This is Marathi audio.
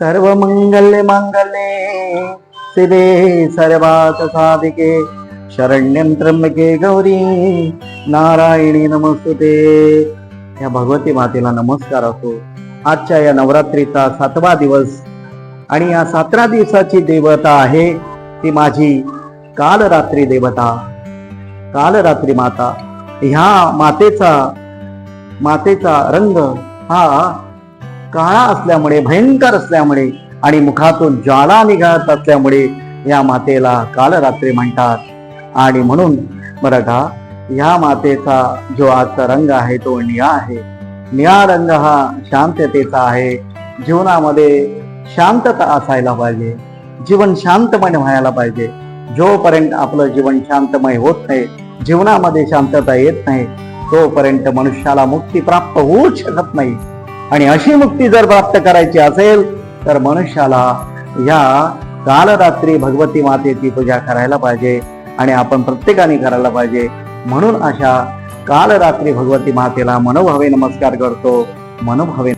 सर्व मंगल्य मंगले सिदे सर्वात साधिके शरण्यं त्र्यंबके गौरी नारायणी नमस्तुते. या भगवती मातेला नमस्कार असो. आजच्या या नवरात्रीचा सातवा दिवस आणि या सातरा दिवसाची देवता आहे ती माझी कालरात्री देवता कालरात्री माता. ह्या मातेचा मातेचा रंग हा काळा असल्यामुळे भयंकर असल्यामुळे आणि मुखातून ज्वाला निघत असल्यामुळे या मातेला कालरात्री म्हणतात. आणि म्हणून बरं का ह्या मातेचा जो आजचा रंग आहे तो निळा आहे. निळा रंग हा शांततेचा आहे. जीवनामध्ये शांतता असायला पाहिजे. जीवन शांतमय व्हायला पाहिजे. जोपर्यंत आपलं जीवन शांतमय होत नाही जीवनामध्ये शांतता येत नाही तोपर्यंत मनुष्याला मुक्ती प्राप्त होऊच शकत नाही. आणि अशी मुक्ती जर प्राप्त करायची असेल तर मनुष्याला या कालरात्री भगवती मातेची पूजा करायला पाहिजे आणि आपण प्रत्येकाने करायला पाहिजे. म्हणून अशा कालरात्री भगवती मातेला मनोभावे नमस्कार करतो. मनोभावे